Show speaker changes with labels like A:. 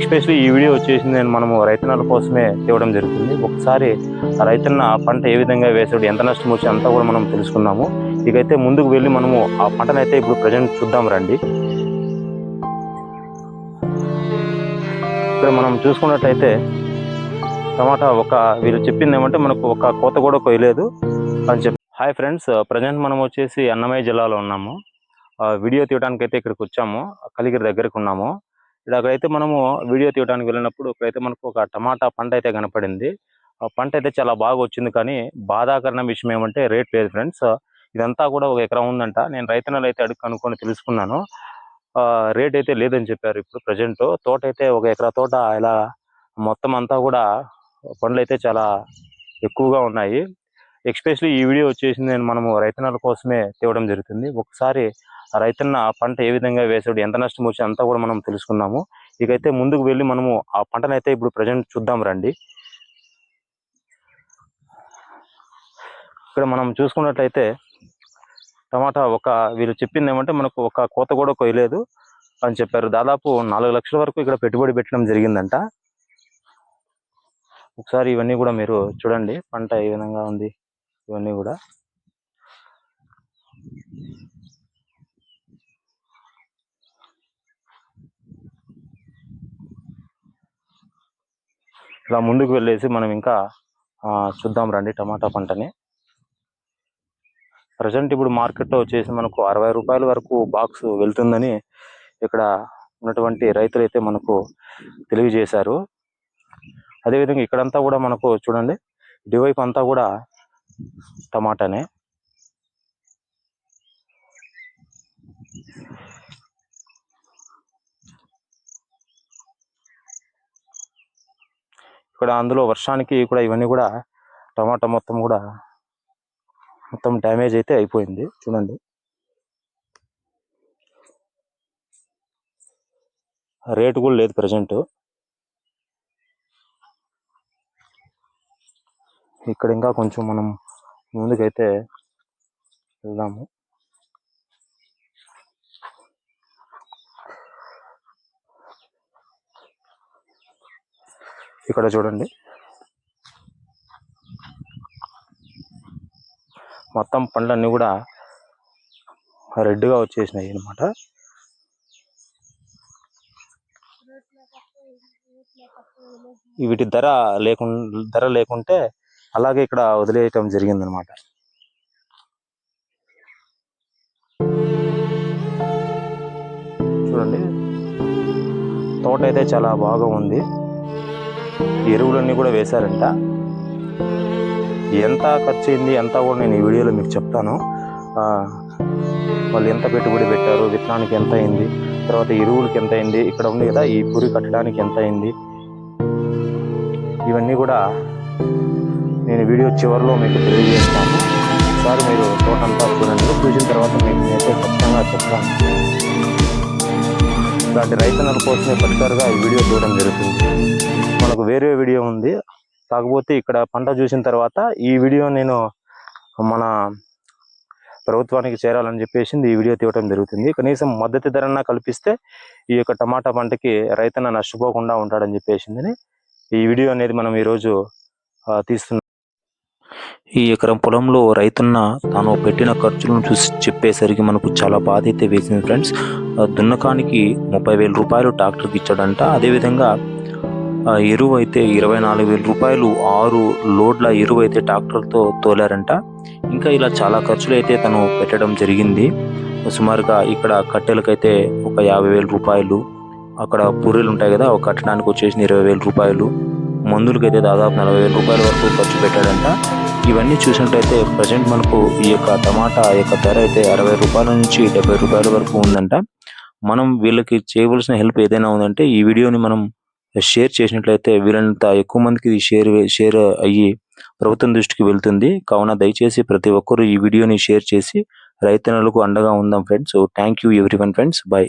A: Especially ఈ video వచ్చేసింది నేను మనము రైతన్నల కోసమే తేవడం జరుగుతుంది. ఒకసారి ఆ రైతన్న పంట ఏ విధంగా వేసాడు ఎంత నష్టం వచ్చి అంతా కూడా మనం తెలుసుకున్నాము. ఇకైతే ముందుకు వెళ్ళి మనము ఆ పంటనైతే ఇప్పుడు ప్రజెంట్ చూద్దాం రండి. ఇక్కడ మనం చూసుకున్నట్టయితే టమాటా ఒక వీళ్ళు చెప్పింది ఏమంటే మనకు ఒక కోత కూడా కొయ్యలేదు అని చెప్పి. హాయ్ ఫ్రెండ్స్ ప్రజెంట్ మనం వచ్చేసి అన్నమయ్య జిల్లాలో ఉన్నాము. ఆ, వీడియో తీయడానికి అయితే ఇక్కడికి వచ్చాము. కలిగిరి దగ్గరకు ఉన్నాము. ఇక్కడైతే మనము వీడియో తీయడానికి వెళ్ళినప్పుడు ఇక్కడైతే మనకు ఒక టమాటా పంట అయితే కనపడింది. ఆ పంట అయితే చాలా బాగా వచ్చింది కానీ బాధాకరణ విషయం ఏమంటే రేట్ లేదు ఫ్రెండ్స్. ఇదంతా కూడా ఒక ఎకరం ఉందంట. నేను రైతన్నలు అయితే అడుగు కనుక్కొని తెలుసుకున్నాను. ఆ, రేట్ అయితే లేదని చెప్పారు ఇప్పుడు ప్రజెంట్. తోట అయితే ఒక ఎకరా తోట ఇలా మొత్తం అంతా కూడా పండ్లు అయితే చాలా ఎక్కువగా ఉన్నాయి. ఎక్స్పెషలీ ఈ వీడియో వచ్చేసింది నేను మనము రైతన్నల కోసమే తేవడం జరుగుతుంది. ఒకసారి ఆ పంట ఏ విధంగా వేసాడు ఎంత నష్టం వచ్చి అంతా కూడా మనం తెలుసుకున్నాము ఇకైతే ముందుకు వెళ్ళి మనము ఆ పంటనైతే ఇప్పుడు ప్రజెంట్ చూద్దాం రండి. ఇక్కడ మనం చూసుకున్నట్లయితే టమాటా ఒక వీళ్ళు చెప్పింది ఏమంటే మనకు ఒక కోత కూడా కొయ్యలేదు అని చెప్పారు. దాదాపు నాలుగు లక్షల వరకు ఇక్కడ పెట్టుబడి పెట్టడం జరిగిందంట. ఒకసారి ఇవన్నీ కూడా మీరు చూడండి పంట ఏ విధంగా ఉంది ఇవన్నీ కూడా. ఇలా ముందుకు వెళ్ళేసి మనం ఇంకా చూద్దాం రండి టమాటా పంటని. ప్రజెంట్ ఇప్పుడు మార్కెట్లో వచ్చేసి మనకు అరవై రూపాయల వరకు బాక్స్ వెళ్తుందని ఇక్కడ ఉన్నటువంటి రైతులు అయితే మనకు తెలియజేశారు. అదేవిధంగా ఇక్కడంతా కూడా మనకు చూడండి ఇటువైపు అంతా కూడా టమాటానే. ఇక్కడ అందులో వర్షానికి కూడా ఇవన్నీ కూడా టమాటా మొత్తం కూడా మొత్తం డ్యామేజ్ అయితే అయిపోయింది. చూడండి. రేటు కూడా లేదు ప్రజెంట్. ఇక్కడ ఇంకా కొంచెం మనం ముందుకైతే వెళ్దాము. ఇక్కడ చూడండి. మొత్తం పండ్లన్నీ కూడా రెడ్గా వచ్చేసినాయి అన్నమాట. వీటి ధర లేకుండా ధర లేకుంటే అలాగే ఇక్కడ వదిలేయటం జరిగిందనమాట చూడండి. తోట అయితే చాలా బాగా ఉంది. ఎరువులన్నీ కూడా వేశారంట. ఎంత ఖర్చు అయింది ఎంత కూడా నేను ఈ వీడియోలో మీకు చెప్తాను. వాళ్ళు ఎంత పెట్టుబడి పెట్టారు విత్తనానికి ఎంత అయింది తర్వాత ఎరువులకి ఎంత అయింది ఇక్కడ ఉంది కదా ఈ పురి కట్టడానికి ఎంత అయింది. ఇవన్నీ కూడా నేను వీడియో చివరిలో మీకు తెలియజేస్తాను. ఒకసారి మీరు తోటంతా చూడండి. చూసిన తర్వాత మీకు నేనైతే ఖచ్చితంగా చెప్తాను. ఇలాంటి రైతన్నల కోసమే పర్టికులర్గా ఈ వీడియో చూడడం జరుగుతుంది. మనకు వేరే వీడియో ఉంది. కాకపోతే ఇక్కడ పంట చూసిన తర్వాత ఈ వీడియో నేను మన ప్రభుత్వానికి చేరాలని చెప్పేసి ఈ వీడియో తీయటం జరుగుతుంది. కనీసం మద్దతు ధరన కల్పిస్తే ఈ యొక్క టమాటా పంటకి రైతన్న నష్టపోకుండా ఉంటాడని చెప్పేసిందని ఈ వీడియో అనేది మనం ఈరోజు తీస్తున్నాం. ఈ ఎకరం పొలంలో రైతున్న తాను పెట్టిన ఖర్చులను చూసి చెప్పేసరికి మనకు చాలా బాధ అయితే వేసింది ఫ్రెండ్స్. దున్నకానికి ముప్పై వేల రూపాయలు ట్రాక్టర్కి ఇచ్చాడంట. అదేవిధంగా ఎరువు అయితే ఇరవై నాలుగు వేల రూపాయలు ఆరు లోడ్ల ఎరువు అయితే ట్రాక్టర్తో తోలారంట. ఇంకా ఇలా చాలా ఖర్చులు అయితే తను పెట్టడం జరిగింది. సుమారుగా ఇక్కడ కట్టెలకైతే ఒక యాభై వేల రూపాయలు అక్కడ పూరీలు ఉంటాయి కదా ఒక కట్టడానికి వచ్చేసి ఇరవై వేల రూపాయలు మందులకైతే దాదాపు నలభై వేల రూపాయల వరకు ఖర్చు పెట్టాడంట. ఇవన్నీ చూసినట్టయితే ప్రజెంట్ మనకు ఈ యొక్క టమాటా యొక్క ధర అయితే అరవై రూపాయల నుంచి డెబ్బై రూపాయల వరకు ఉందంట. మనం వీళ్ళకి చేయవలసిన హెల్ప్ ఏదైనా ఉందంటే ఈ వీడియోని మనం షేర్ చేసినట్లయితే వీలైనంత ఎక్కువ మందికి షేర్ షేర్ అయ్యి ప్రభుత్వం దృష్టికి వెళ్తుంది. కావున దయచేసి ప్రతి ఒక్కరూ ఈ వీడియోని షేర్ చేసి రైతన్నలకు అండగా ఉందాం friends thank you everyone friends bye